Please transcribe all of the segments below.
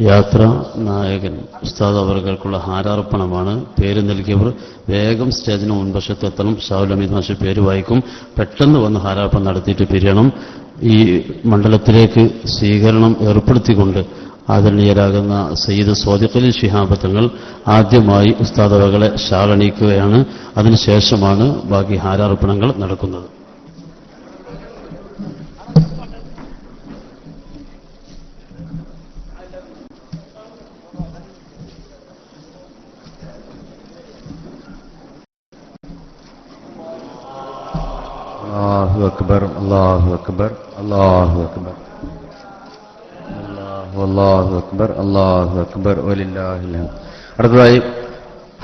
യാത്ര നായകൻ. ഉസ്താദ് അവർക്കുള്ള ഹാരാർപ്പണമാണ്. പേര് നൽകിയവർ വേഗം സ്റ്റേജിന് മുൻവശത്ത് എത്തണം. മാഷ് പേര് വായിക്കും. പെട്ടെന്ന് വന്ന് ഹാരാർപ്പണം നടത്തിയിട്ട് പിരിയണം. ഈ മണ്ഡലത്തിലേക്ക് സ്വീകരണം ഏർപ്പെടുത്തിക്കൊണ്ട് ആദരണീയരാകുന്ന സയ്യിദ് സ്വാദിഖലി ശിഹാബത്തങ്ങൾ ആദ്യമായി ഉസ്താദവകളെ ഷാളണിക്കുകയാണ് അതിനുശേഷമാണ് ബാക്കി ഹാരാർപ്പണങ്ങൾ നടക്കുന്നത്. അക്ബർ അല്ലാഹു അക്ബർ അല്ലാഹു അക്ബർ ഹംദ്. അടുത്തതായി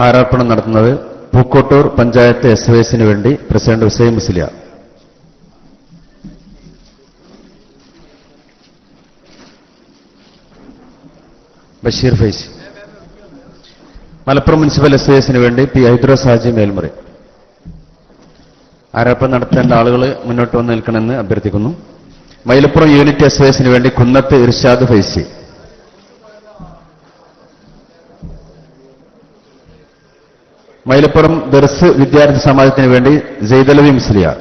ഹാരാർപ്പണം നടത്തുന്നത് പൂക്കോട്ടൂർ പഞ്ചായത്ത് എസ് ഒ എസിന് വേണ്ടി president Hussain Musliya. Basheer Faizy. Malappuram municipal S എസിന് വേണ്ടി പി ഹൈദ്രോ സാജി മേൽമുറി. ആരോപ്പം നടത്തേണ്ട ആളുകൾ മുന്നോട്ട് വന്ന് നിൽക്കണമെന്ന് അഭ്യർത്ഥിക്കുന്നു. മൈലപ്പുറം യൂണിറ്റ് എസിന് വേണ്ടി കുന്നത്ത് ഇർഷാദ് ഫൈസി. മൈലപ്പുറം ദർസ് വിദ്യാർത്ഥി സമാജത്തിന് വേണ്ടി ജയ്തലവി മുസ്ലിയാർ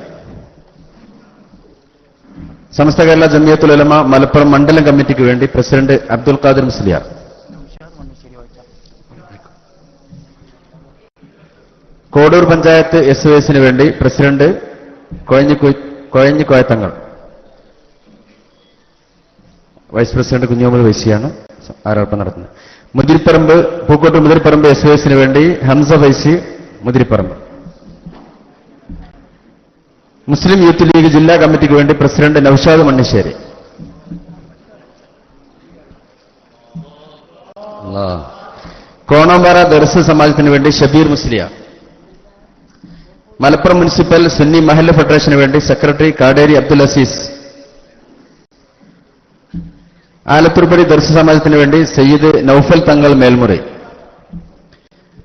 സമസ്ത കേരള ജമിയത്തുലമ മലപ്പുറം മണ്ഡലം കമ്മിറ്റിക്ക് വേണ്ടി president Abdul Khadir Musliyar Kodur panchayat S O എസിന് വേണ്ടി പ്രസിഡന്റ് കോഴഞ്ഞിക്കോയത്തങ്ങൾ വൈസ് പ്രസിഡന്റ് കുഞ്ഞോമൽ വൈസിയാണ് ആരോപണം നടത്തുന്നത്. മുതിരിപ്പറമ്പ് പൂക്കോട്ട് മുതിരിപ്പറമ്പ് എസ് ഒ എസിന് വേണ്ടി Hamza V C Muthiriparamba. Muslim Youth League ജില്ലാ കമ്മിറ്റിക്ക് വേണ്ടി പ്രസിഡന്റ് നൌഷാദ് മണ്ണിശ്ശേരി. കോണമ്പാറ ദർസ് സമാജത്തിന് വേണ്ടി ഷബീർ മുസ്ലിയ. മലപ്പുറം മുനിസിപ്പൽ സുന്നി മഹല്ല ഫെഡറേഷന് വേണ്ടി സെക്രട്ടറി കാടേരി അബ്ദുൽ അസീസ്. ആലത്തൂർപ്പടി ദർശ സമാജത്തിന് വേണ്ടി സയ്യിദ് നൌഫൽ തങ്ങൾ മേൽമുറി.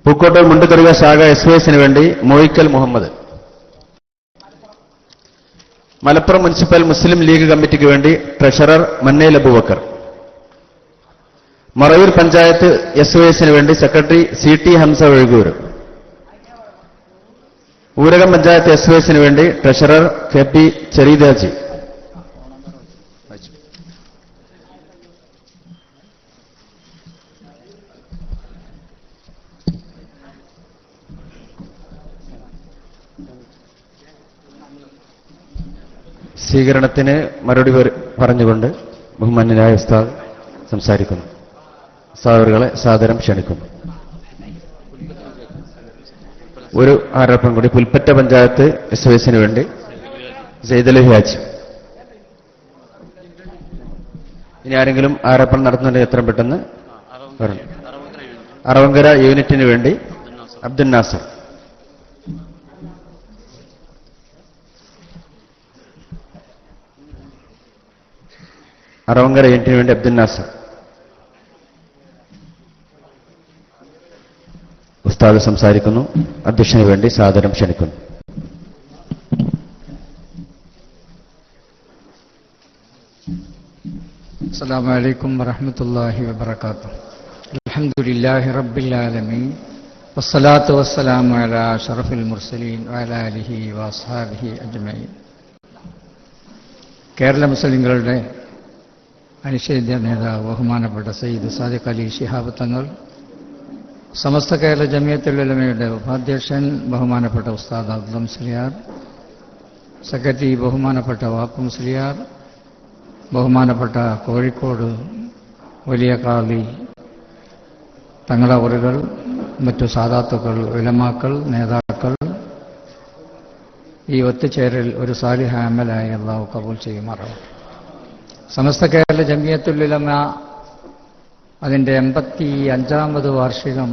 പൂക്കോട്ടൂർ മുണ്ടുതറുക ശാഖ എസ് എസിന് വേണ്ടി Moyikkal Muhammad. Malappuram municipal Muslim League കമ്മിറ്റിക്ക് വേണ്ടി ട്രഷറർ മന്നേൽ അബുബക്കർ. മറയൂർ പഞ്ചായത്ത് എസ് വൈസിന് വേണ്ടി secretary C T Hamza Ozhukur Oorakam panchayat S എസിന് വേണ്ടി ട്രഷറർ കെ പി ചെറീദാജി സ്വീകരണത്തിന് മറുപടി പറ- പറഞ്ഞുകൊണ്ട് ബഹുമാന്യനായ ഉസ്താദ് സംസാരിക്കുന്നു. ഉസ്താദുകളെ സാദരം ക്ഷണിക്കുന്നു. ഒരു ആരോപണം കൂടി. പുൽപ്പറ്റ പഞ്ചായത്ത് എസ് എസിന് വേണ്ടി. സെയ്ദലി ഹാജ് ഇനി ആരെങ്കിലും ആരോപണം നടത്തുന്നുണ്ടെങ്കിൽ എത്രയും പെട്ടെന്ന് പറഞ്ഞു. അറവങ്കര യൂണിറ്റിന് വേണ്ടി അബ്ദുൽ നാസർ. അറവങ്കര യൂണിറ്റിന് വേണ്ടി അബ്ദുൽ നാസർ. ഉസ്താദ് സംസാരിക്കുന്നു അധ്യക്ഷന് വേണ്ടി സാദരം ക്ഷണിക്കുന്നു السلام عليكم ورحمة الله وبركاته الحمد لله رب العالمين والصلاة والسلام على أشرف المرسلين وعلى آله وأصحابه أجمعين കേരള മുസ്ലിങ്ങളുടെ അനിഷേധ്യ നേതാവ് ബഹുമാനപ്പെട്ട സയ്യിദ് സാദിഖ് അലി ശിഹാബ് തങ്ങൾ സമസ്ത കേരള ജമിയത്തുലമയുടെ ഉപാധ്യക്ഷൻ ബഹുമാനപ്പെട്ട ഉസ്താദ് അബ്ദം ശ്രീയാർ സെക്രട്ടറി ബഹുമാനപ്പെട്ട വാപ്പം ശ്രീയാർ ബഹുമാനപ്പെട്ട കോഴിക്കോട് വലിയ കാളി തങ്ങളവറുകൾ മറ്റു സാധാത്തുക്കൾ വിലമാക്കൾ നേതാക്കൾ ഈ ഒത്തുചേരൽ ഒരു സാലിഹ അമലായി അള്ളാഹു കബൂൽ ചെയ്യുമാറാവും സമസ്ത കേരള ജമിയത്തുല്ലുലമ അതിന്റെ എൺപത്തി അഞ്ചാമത് വാർഷികം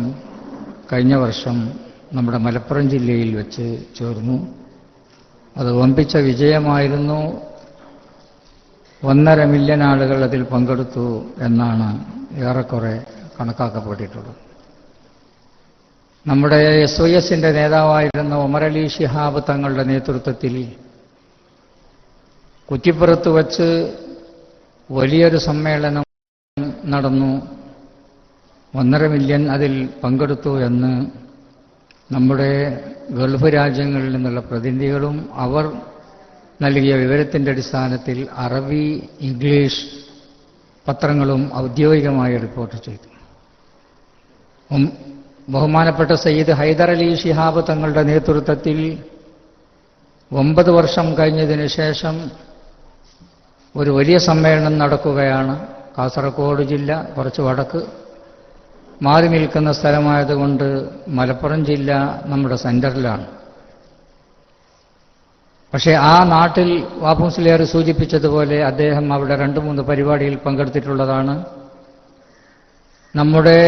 കഴിഞ്ഞ വർഷം നമ്മുടെ മലപ്പുറം ജില്ലയിൽ വെച്ച് ചേർന്നു. അത് വമ്പിച്ച വിജയമായിരുന്നു. ഒന്നര മില്യൺ ആളുകൾ അതിൽ പങ്കെടുത്തു എന്നാണ് ഏറെക്കുറെ കണക്കാക്കപ്പെട്ടിട്ടുള്ളത്. നമ്മുടെ എസ് ഒ എസിന്റെ നേതാവായിരുന്ന ഒമരലി ഷിഹാബ് തങ്ങളുടെ നേതൃത്വത്തിൽ കുറ്റിപ്പുറത്ത് വച്ച് വലിയൊരു സമ്മേളനം നടന്നു. ഒന്നര മില്യൺ അതിൽ പങ്കെടുത്തു എന്ന് നമ്മുടെ ഗൾഫ് രാജ്യങ്ങളിൽ നിന്നുള്ള പ്രതിനിധികളും അവർ നൽകിയ വിവരത്തിന്റെ അടിസ്ഥാനത്തിൽ അറബി ഇംഗ്ലീഷ് പത്രങ്ങളും ഔദ്യോഗികമായി റിപ്പോർട്ട് ചെയ്തു. ബഹുമാനപ്പെട്ട സയ്യിദ് ഹൈദർ അലി ഷിഹാബ് തങ്ങളുടെ നേതൃത്വത്തിൽ ഒമ്പത് വർഷം കഴിഞ്ഞതിന് ശേഷം ഒരു വലിയ സമ്മേളനം നടക്കുകയാണ്. കാസർഗോഡ് ജില്ല കുറച്ച് വടക്ക് മാറി നിൽക്കുന്ന സ്ഥലമായതുകൊണ്ട് മലപ്പുറം ജില്ല നമ്മുടെ സെന്ററിലാണ്. പക്ഷേ ആ നാട്ടിൽ വാപ്പുസ്ലിയർ സൂചിപ്പിച്ചതുപോലെ അദ്ദേഹം അവിടെ രണ്ട് മൂന്ന് പരിപാടിയിൽ പങ്കെടുത്തിട്ടുള്ളതാണ്. നമ്മുടെ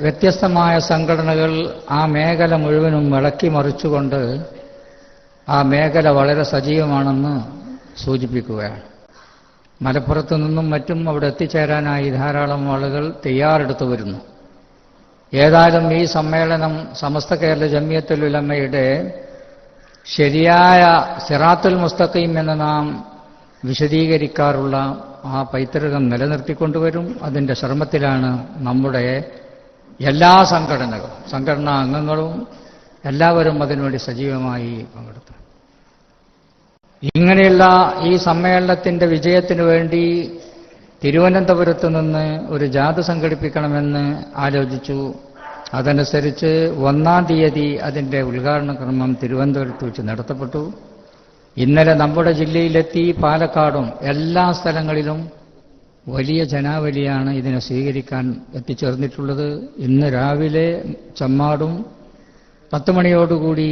വ്യത്യസ്തമായ സംഘടനകൾ ആ മേഖല മുഴുവനും ഇളക്കി മറിച്ചുകൊണ്ട് ആ മേഖല വളരെ സജീവമാണെന്ന് സൂചിപ്പിക്കുകയാണ്. മലപ്പുറത്തു നിന്നും മറ്റും അവിടെ എത്തിച്ചേരാനായി ധാരാളം ആളുകൾ തയ്യാറെടുത്തു വരുന്നു. ഏതായാലും ഈ സമ്മേളനം സമസ്ത കേരള ജമിയത്തുൽ ഉലമയുടെ ശരിയായ സിറാത്തുൽ മുസ്തഖീം എന്ന് നാം വിശദീകരിക്കാറുള്ള ആ പൈതൃകം നിലനിർത്തിക്കൊണ്ടുവരും. അതിന്റെ ശ്രമത്തിലാണ് നമ്മുടെ എല്ലാ സംഘടനകളും സംഘടനാ അംഗങ്ങളും എല്ലാവരും അതിനുവേണ്ടി സജീവമായി പങ്കെടുത്തു ഇങ്ങനെയുള്ള ഈ സമ്മേളനത്തിന്റെ വിജയത്തിനു വേണ്ടി തിരുവനന്തപുരത്ത് നിന്ന് ഒരു ജാഥ സംഘടിപ്പിക്കണമെന്ന് ആലോചിച്ചു. അതനുസരിച്ച് ഒന്നാം തീയതി അതിന്റെ ഉദ്ഘാടന ക്രമം തിരുവനന്തപുരത്ത് വെച്ച് നടത്തപ്പെട്ടു. ഇന്നലെ നമ്മുടെ ജില്ലയിലെത്തി പാലക്കാടും എല്ലാ സ്ഥലങ്ങളിലും വലിയ ജനാവലിയാണ് ഇതിനെ സ്വീകരിക്കാൻ എത്തിച്ചേർന്നിട്ടുള്ളത്. ഇന്ന് രാവിലെ ചമ്മാടും പത്ത് മണിയോടുകൂടി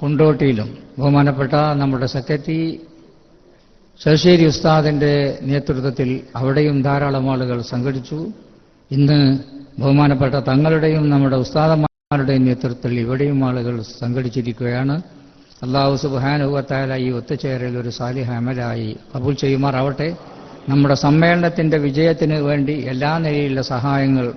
കുണ്ടോട്ടിയിലും ബഹുമാനപ്പെട്ട നമ്മുടെ സെക്രട്ടറി ശശേരി ഉസ്താദിന്റെ നേതൃത്വത്തിൽ അവിടെയും ധാരാളം ആളുകൾ സംഘടിച്ചു. ഇന്ന് ബഹുമാനപ്പെട്ട തങ്ങളുടെയും നമ്മുടെ ഉസ്താദന്മാരുടെയും നേതൃത്വത്തിൽ ഇവിടെയും ആളുകൾ സംഘടിച്ചിരിക്കുകയാണ്. അള്ളാഹു സുബാനുഭവത്തായ ഈ ഒത്തുചേരൽ ഒരു സാലിഹ അമലായി കബൂൽ ചെയ്യുമാറാവട്ടെ. നമ്മുടെ സമ്മേളനത്തിന്റെ വിജയത്തിന് വേണ്ടി എല്ലാ നിലയിലുള്ള സഹായങ്ങൾ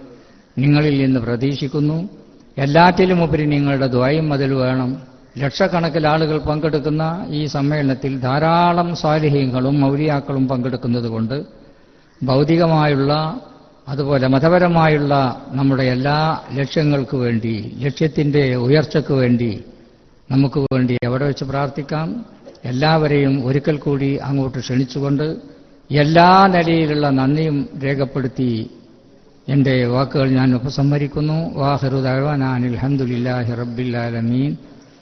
നിങ്ങളിൽ നിന്ന് പ്രതീക്ഷിക്കുന്നു. എല്ലാറ്റിലുമുപരി നിങ്ങളുടെ ദ്വയം അതിൽ വേണം. ലക്ഷക്കണക്കിൽ ആളുകൾ പങ്കെടുക്കുന്ന ഈ സമ്മേളനത്തിൽ ധാരാളം സ്വാലിഹ്യങ്ങളും മൗലിയാക്കളും പങ്കെടുക്കുന്നത് കൊണ്ട് ഭൗതികമായുള്ള അതുപോലെ മതപരമായുള്ള നമ്മുടെ എല്ലാ ലക്ഷ്യങ്ങൾക്ക് വേണ്ടി ലക്ഷ്യത്തിന്റെ ഉയർച്ചയ്ക്ക് വേണ്ടി നമുക്ക് വേണ്ടി എവിടെ വെച്ച് പ്രാർത്ഥിക്കാം. എല്ലാവരെയും ഒരിക്കൽ കൂടി അങ്ങോട്ട് ക്ഷണിച്ചുകൊണ്ട് എല്ലാ നിലയിലുള്ള നന്ദിയും രേഖപ്പെടുത്തി എന്റെ വാക്കുകൾ ഞാൻ ഉപസംഹരിക്കുന്നു. വാഹിറു ദഴവാനാൻ അലഹമുല്ലാഹി റബ്ബില്ലാലമീൻ